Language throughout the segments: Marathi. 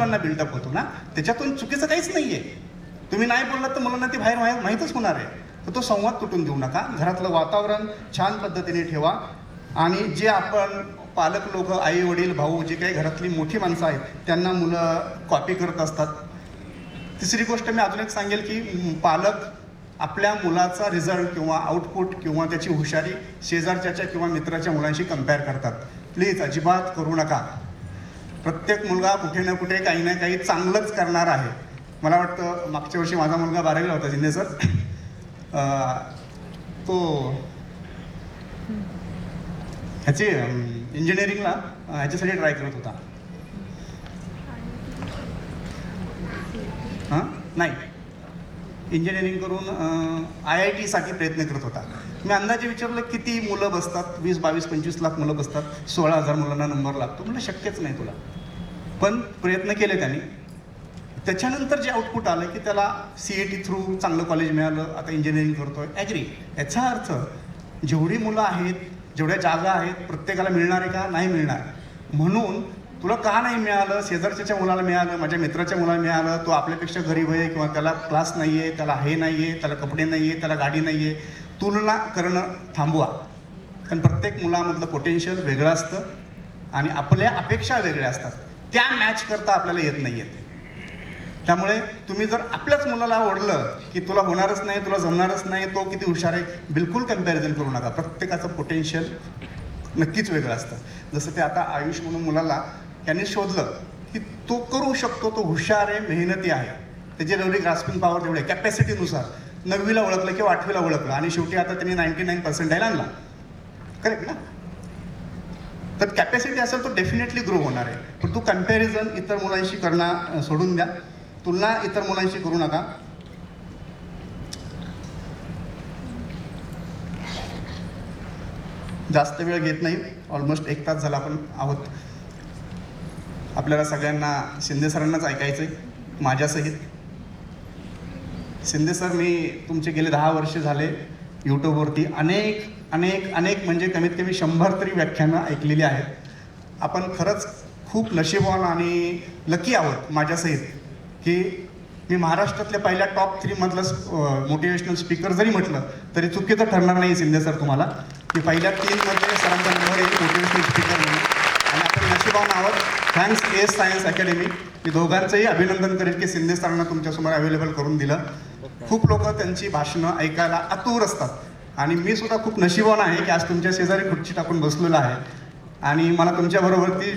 मुलांना बिल्डअप होतो ना त्याच्यातून चुकीचं काहीच नाही आहे तुम्ही नाही बोललात तर मुलांना ते बाहेर माहीत माहीतच होणार आहे. तर तो संवाद तुटून देऊ नका. घरातलं वातावरण छान पद्धतीने ठेवा. आणि जे आपण पालक लोक आई वडील भाऊ जे काही घरातली मोठी माणसं आहेत त्यांना मुलं कॉपी करत असतात. तिसरी गोष्ट मी अजून एक सांगेल की पालक आपल्या मुलाचा रिझल्ट किंवा आउटपुट किंवा त्याची हुशारी शेजारच्याच्या किंवा मित्राच्या मुलांशी कंपेअर करतात. प्लीज अजिबात करू नका. प्रत्येक मुलगा कुठे ना कुठे काही ना काही चांगलंच करणार आहे. मला वाटतं मागच्या वर्षी माझा मुलगा बारावीला होता शिंदे सर तो ह्याची इंजिनिअरिंगला ह्याच्यासाठी ट्राय करत होता. हां? नाही. इंजिनिअरिंग करून आय आय टीसाठी प्रयत्न करत होता. मी अंदाजे विचारलं किती मुलं बसतात? वीस बावीस पंचवीस लाख मुलं बसतात. सोळा हजार मुलांना नंबर लागतो. म्हणलं शक्यच नाही तुला. पण प्रयत्न केले त्यांनी. त्याच्यानंतर जे आउटपुट आलं की त्याला सी ए टी थ्रू चांगलं कॉलेज मिळालं. आता इंजिनिअरिंग करतोय. ॲग्री याचा अर्थ जेवढी मुलं आहेत जेवढ्या जागा आहेत प्रत्येकाला मिळणार आहे का? नाही मिळणार. म्हणून तुला का नाही मिळालं? शेजारच्याच्या मुलाला मिळालं माझ्या मित्राच्या मुलाला मिळालं. तो आपल्यापेक्षा गरीब आहे किंवा त्याला क्लास नाही आहे त्याला हे नाही आहे त्याला कपडे नाही आहे त्याला गाडी नाही आहे तुलना करणं थांबवा. कारण प्रत्येक मुलामधलं पोटेन्शियल वेगळं असतं आणि आपल्या अपेक्षा वेगळ्या असतात. त्या मॅच करता आपल्याला येत नाही येते त्यामुळे तुम्ही जर आपल्याच मुलाला ओढलं की तुला होणारच नाही तुला जमणारच नाही तो किती हुशार आहे बिलकुल कंपॅरिझन करू नका. प्रत्येकाचं पोटेन्शियल नक्कीच वेगळं असतं. जसं ते आता आयुष म्हणून मुलाला त्यांनी शोधलं की तो करू शकतो तो हुशार आहे मेहनती आहे. त्याची जेवढी ग्रास्पिंग पॉवर तेवढी कॅपॅसिटीनुसार नववीला ओळखलं किंवा आठवीला ओळखलं आणि शेवटी आता त्यांनी नाईन्टी नाईन पर्सेंटाईल आणला. करेक्ट ना? तर कॅपॅसिटी असेल तो डेफिनेटली ग्रो होणार आहे. पण तू कंपॅरिझन इतर मुलांशी करणं सोडून द्या. तुलना इतर मुलांशी करू नका. जास्त वेळ घेत नाही. ऑलमोस्ट एक तास झाला आपण आहोत. आपल्याला सगळ्यांना शिंदे सरांनाच ऐकायचं आहे माझ्यासहित. शिंदे सर मी तुमचे गेले दहा वर्ष झाले यूट्यूबवरती अनेक अनेक अनेक म्हणजे कमीत कमी शंभर तरी व्याख्यानं ऐकलेली आहेत. आपण खरंच खूप नशीबवान आणि लकी आहोत माझ्यासहित की मी महाराष्ट्रातल्या पहिल्या टॉप थ्रीमधलं मोटिवेशनल स्पीकर जरी म्हटलं तरी चुकीचं ठरणार नाही शिंदे सर तुम्हाला. की पहिल्या तीनमध्ये सरांचा नंबर एक मोटिवेशनल स्पीकर म्हणून. आणि आपण नशिबान आहोत. थँक्स एस सायन्स अकॅडमी मी दोघांचंही अभिनंदन करेल की शिंदे सरांना तुमच्यासमोर अवेलेबल करून दिलं. खूप लोक त्यांची भाषणं ऐकायला आतूर असतात. आणि मी सुद्धा खूप नशिबान आहे की आज तुमच्या शेजारी खुर्ची टाकून बसलेलो आहे. आणि मला तुमच्याबरोबर ती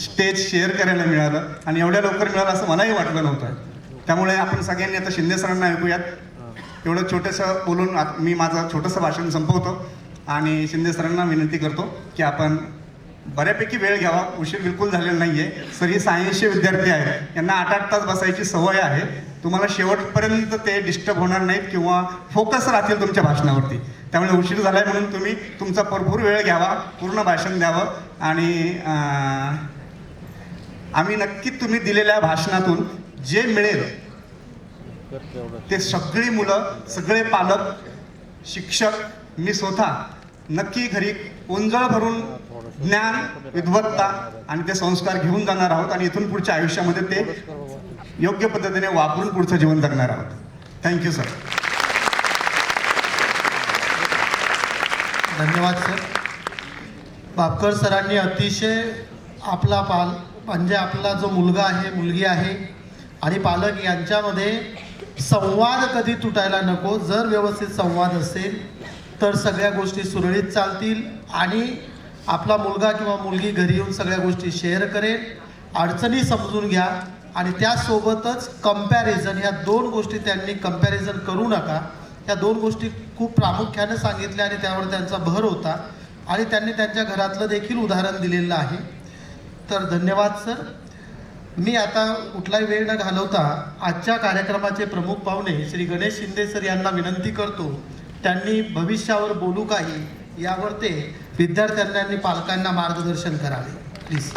स्टेज शेअर करायला मिळालं आणि एवढ्या लवकर मिळालं असं मलाही वाटलं नव्हतं. त्यामुळे आपण सगळ्यांनी आता शिंदे सरांना ऐकूयात. एवढं छोटंसं बोलून मी माझं छोटंसं भाषण संपवतो. आणि शिंदे सरांना विनंती करतो की आपण बऱ्यापैकी वेळ घ्यावा. उशीर बिलकुल झालेला नाही आहे सर ही सायन्सचे विद्यार्थी आहेत. यांना आठ आठ तास बसायची सवय आहे. तुम्हाला शेवटपर्यंत ते डिस्टर्ब होणार नाहीत किंवा फोकस राहतील तुमच्या भाषणावरती. त्यामुळे उशीर झालाय म्हणून तुम्ही तुमचा भरपूर वेळ घ्यावा पूर्ण भाषण द्यावं आणि आम्ही नक्की तुम्ही दिलेल्या भाषणातून जे मिळेल ते सगळी मुलं सगळे पालक शिक्षक मी स्वतः नक्की घरी उंजळ भरून ज्ञान विद्वत्ता आणि ते संस्कार घेऊन जाणार आहोत आणि इथून पुढच्या आयुष्यामध्ये ते योग्य पद्धतीने वापरून पुढचं जीवन जगणार आहोत. थँक्यू सर धन्यवाद सर बापकर सरांनी अतिशय आपला पाल म्हणजे आपला जो मुलगा आहे मुलगी आहे आणि पालक यांच्यामध्ये संवाद कधी तुटायला नको. जर व्यवस्थित संवाद असेल तर सगळ्या गोष्टी सुरळीत चालतील आणि आपला मुलगा किंवा मुलगी घरी येऊन सगळ्या गोष्टी शेअर करेल. अडचणी समजून घ्या. आणि त्यासोबतच कंपॅरिझन ह्या दोन गोष्टी त्यांनी कंपॅरिझन करू नका. या दोन गोष्टी खूप प्रामुख्याने सांगितल्या आणि त्यावर त्यांचा भर होता. आणि त्यांनी त्यांच्या घरातलं देखील उदाहरण दिलेलं आहे. तर धन्यवाद सर. मी आता कुठलाही वेळ न घालवता आजच्या कार्यक्रमाचे प्रमुख पाहुणे श्री गणेश शिंदे सर यांना विनंती करतो त्यांनी भविष्यावर बोलू काही यावर ते विद्यार्थ्यांना आणि पालकांना मार्गदर्शन करावे. प्लीज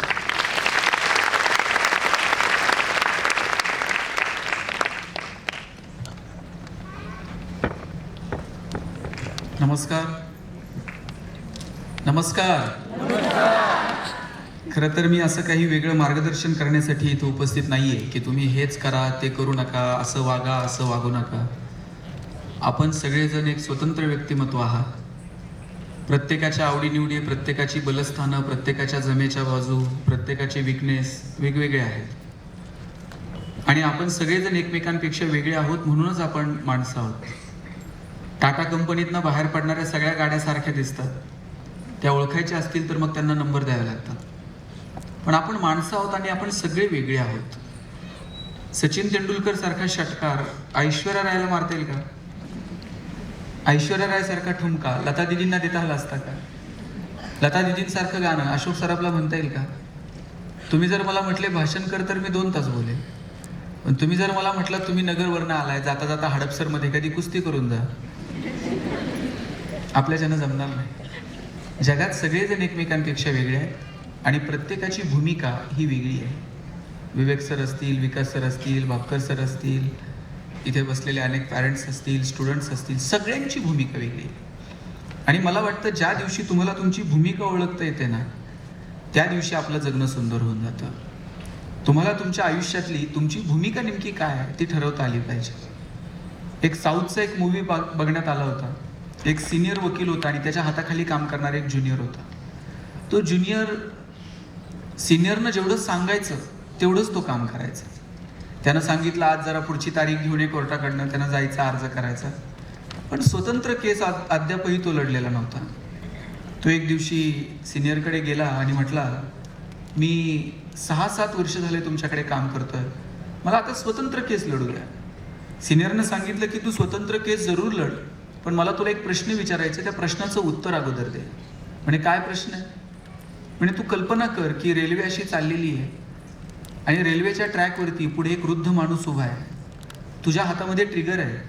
नमस्कार. नमस्कार. खरं तर मी असं काही वेगळं मार्गदर्शन करण्यासाठी इथं उपस्थित नाही आहे की तुम्ही हेच करा ते करू नका असं वागा असं वागू नका. आपण सगळेजण एक स्वतंत्र व्यक्तिमत्व आहात. प्रत्येकाच्या आवडीनिवडी प्रत्येकाची बलस्थानं प्रत्येकाच्या जमेच्या बाजू प्रत्येकाचे विकनेस वेगवेगळे आहेत. आणि आपण सगळेजण एकमेकांपेक्षा वेगळे आहोत म्हणूनच आपण माणसं आहोत. टाटा कंपनीतनं बाहेर पडणाऱ्या सगळ्या गाड्या सारख्या दिसतात. त्या ओळखायच्या असतील तर मग त्यांना नंबर द्यावे लागतात. पण आपण माणसं आहोत आणि आपण सगळे वेगळे आहोत. सचिन तेंडुलकर सारखा षटकार ऐश्वर्या रायला मारता येईल का? ऐश्वर्या राय सारखा ठुमका लता दिदींना देता आला असता का? लता दिदींसारखं गाणं अशोक सराफला म्हणता येईल का? तुम्ही जर मला म्हटले भाषण कर तर मी दोन तास बोले पण तुम्ही जर मला म्हटलं तुम्ही नगरवरनं आलाय जाता जाता हडपसरमध्ये कधी कुस्ती करून जा आपल्याच्यानं जमणार नाही. जगात सगळेजण एकमेकांपेक्षा वेगळे आहेत आणि प्रत्येकाची भूमिका ही वेगळी आहे. विवेक सर असतील विकास सर असतील भापकर सर असतील इथे बसलेले अनेक पॅरेंट्स असतील स्टुडंट्स असतील सगळ्यांची भूमिका वेगळी आहे. आणि मला वाटतं ज्या दिवशी तुम्हाला तुमची भूमिका ओळखता येते ना त्या दिवशी आपलं जगणं सुंदर होऊन जातं. तुम्हाला तुमच्या आयुष्यातली तुमची भूमिका नेमकी काय आहे ती ठरवता आली पाहिजे. एक साऊथचा एक मूवी बघण्यात आला होता. एक सिनियर वकील होता आणि त्याच्या हाताखाली काम करणारा एक ज्युनियर होता. तो ज्युनियर सिनियरनं जेवढं सांगायचं तेवढंच तो काम करायचा. त्यानं सांगितलं आज जरा पुढची तारीख घेऊन ये कोर्टाकडनं त्यानं जायचा अर्ज करायचा. पण स्वतंत्र केस आ- अद्यापही तो लढलेला नव्हता. तो एक दिवशी सिनियरकडे गेला आणि म्हटला मी सहा सात वर्ष झाले तुमच्याकडे काम करतोय. मला आता स्वतंत्र केस लढू द्या. सिनियरनं सांगितलं की तू स्वतंत्र केस जरूर लढ. पण मला तुला एक प्रश्न विचारायचा त्या प्रश्नाचं उत्तर अगोदर दे. म्हणे काय प्रश्न? आहे म्हणजे तू कल्पना कर की रेल्वे अशी चाललेली आहे आणि रेल्वेच्या ट्रॅकवरती पुढे एक वृद्ध माणूस उभा आहे. तुझ्या हातामध्ये ट्रिगर आहे.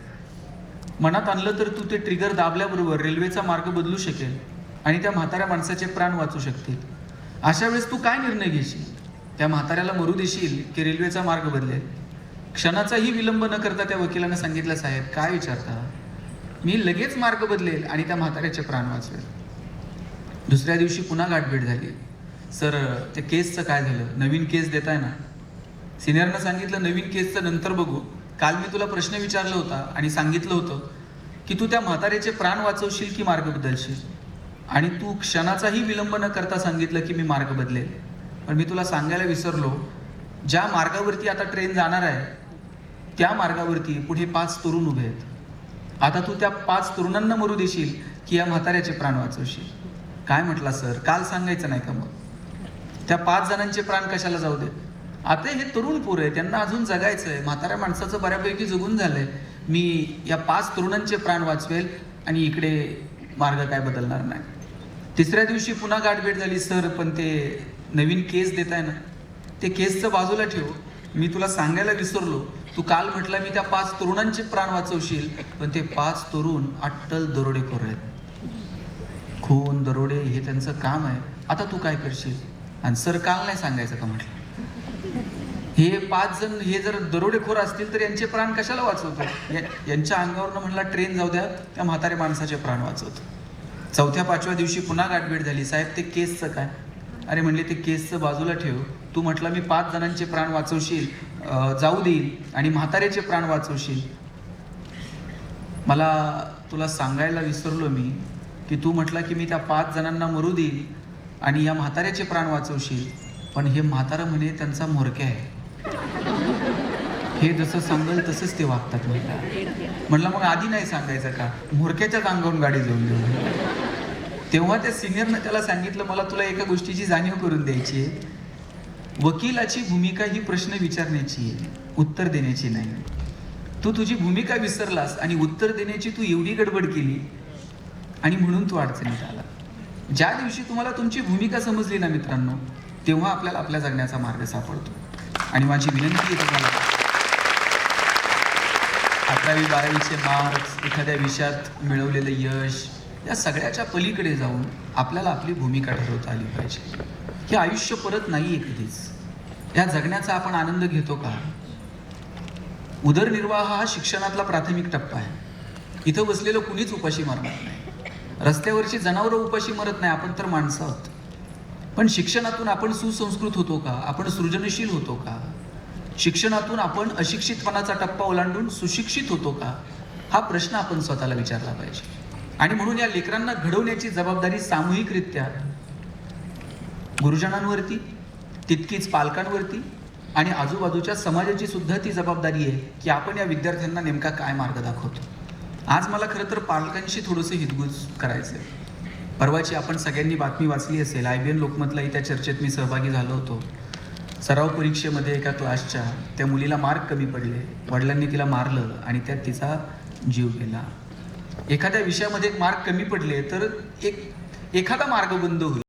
मनात आणलं तर तू ते ट्रिगर दाबल्याबरोबर रेल्वेचा मार्ग बदलू शकेल आणि त्या म्हाताऱ्या माणसाचे प्राण वाचू शकतील. अशा वेळेस तू काय निर्णय घेशील? त्या म्हाताऱ्याला मरू देशील की रेल्वेचा मार्ग बदलेल? क्षणाचाही विलंब न करता त्या वकिलानं सांगितलं साहेब काय विचारता? मी लगेच मार्ग बदलेल आणि त्या म्हाताऱ्याचे प्राण वाचवेल. दुसऱ्या दिवशी पुन्हा गाठभेट झाली. सर त्या केसचं काय झालं? नवीन केस देताय ना? सिनियरनं सांगितलं नवीन केसचं नंतर बघू. काल मी तुला प्रश्न विचारला होता आणि सांगितलं होतं की तू त्या म्हाताऱ्याचे प्राण वाचवशील की मार्ग बदलशील? आणि तू क्षणाचाही विलंब न करता सांगितलं की मी मार्ग बदलेल. पण मी तुला सांगायला विसरलो ज्या मार्गावरती आता ट्रेन जाणार आहे त्या मार्गावरती पुढे पाच तरुण उभे आहेत. आता तू त्या पाच तरुणांना मरू देशील की या म्हाताऱ्याचे प्राण वाचवशील. काय म्हटला सर? काल सांगायचं नाही का मग? त्या पाच जणांचे प्राण कशाला जाऊ दे आता हे तरुण पोरं आहे त्यांना अजून जगायचं आहे म्हाताऱ्या माणसाचं बऱ्यापैकी जगून झालंय. मी या पाच तरुणांचे प्राण वाचवेल आणि इकडे मार्ग काय बदलणार नाही. तिसऱ्या दिवशी पुन्हा गाठभेट झाली सर पण ते नवीन केस देत आहे ना? ते केसचं बाजूला ठेव. मी तुला सांगायला विसरलो. तू काल म्हटला मी त्या पाच तरुणांचे प्राण वाचवशील पण ते पाच तरुण अट्टल दरोडेखोर आहेत. खून दरोडे हे त्यांचं काम आहे. आता तू काय करशील? आणि सर काल नाही सांगायचं का म्हटलं? हे पाच जण हे जर दरोडेखोर असतील तर यांचे प्राण कशाला वाचवतो यांच्या अंगावरनं म्हटला ट्रेन जाऊ द्या त्या म्हाताऱ्या माणसाचे प्राण वाचवतो. चौथ्या पाचव्या दिवशी पुन्हा गाठभेट झाली. साहेब ते केसचं काय? अरे म्हणले ते केसचं बाजूला ठेव. तू म्हटलं मी पाच जणांचे प्राण वाचवशील जाऊ देईल आणि म्हाताऱ्याचे प्राण वाचवशील. मला तुला सांगायला विसरलो मी की तू म्हटला की मी त्या पाच जणांना मरू देईल आणि या म्हाताऱ्याचे प्राण वाचवशील. पण हे म्हातारं म्हणे त्यांचा म्होरक्या आहे. हे जसं सांगल तसंच ते वागतात म्हटलं. म्हटलं मग आधी नाही सांगायचं का? म्होरक्याच्याच अंगावरून गाडी जाऊन देऊ. तेव्हा त्या सिनियरनं त्याला सांगितलं मला तुला एका गोष्टीची जाणीव करून द्यायची आहे. वकिलाची भूमिका ही प्रश्न विचारण्याची आहे उत्तर देण्याची नाही. तू तुझी भूमिका विसरलास आणि उत्तर देण्याची तू एवढी गडबड केली आणि म्हणून तू अडचणीत आला. ज्या दिवशी तुम्हाला तुमची भूमिका समजली ना मित्रांनो तेव्हा आपल्याला आपल्या जगण्याचा मार्ग सापडतो. आणि माझी विनंती आहे तुम्हाला अकरावी बारावीचे मार्क्स एखाद्या विषयात मिळवलेलं यश या सगळ्याच्या पलीकडे जाऊन आपल्याला आपली भूमिका ठरवता आली पाहिजे. हे आयुष्य परत नाही आहे कधीच. या जगण्याचा आपण आनंद घेतो का? उदरनिर्वाह हा शिक्षणातला प्राथमिक टप्पा आहे. इथं बसलेलं कुणीच उपाशी मरणार नाही. रस्त्यावरची जनावरं उपाशी मरत नाही आपण तर माणसं आहोत. पण शिक्षणातून आपण सुसंस्कृत होतो का? आपण सृजनशील होतो का? शिक्षणातून आपण अशिक्षितपणाचा टप्पा ओलांडून सुशिक्षित होतो का? हा प्रश्न आपण स्वतःला विचारला पाहिजे. आणि म्हणून या लेकरांना घडवण्याची जबाबदारी सामूहिकरित्या गुरुजनांवरती तितकीच पालकांवरती आणि आजूबाजूच्या समाजाची सुद्धा ती जबाबदारी आहे की आपण या विद्यार्थ्यांना नेमका काय मार्ग दाखवतो. आज मला खरं तर पालकांशी थोडंसं हितगुज करायचं आहे परवाची आपण सगळ्यांनी बातमी वाचली असेल आय बी एन लोकमतलाही त्या चर्चेत मी सहभागी झालो होतो. सराव परीक्षेमध्ये एका क्लासच्या त्या मुलीला मार्क कमी पडले. वडिलांनी तिला मारलं आणि त्यात तिचा जीव गेला. एखाद्या विषयामध्ये एक मार्क कमी पडले तर एक एखादा मार्ग बंद होईल.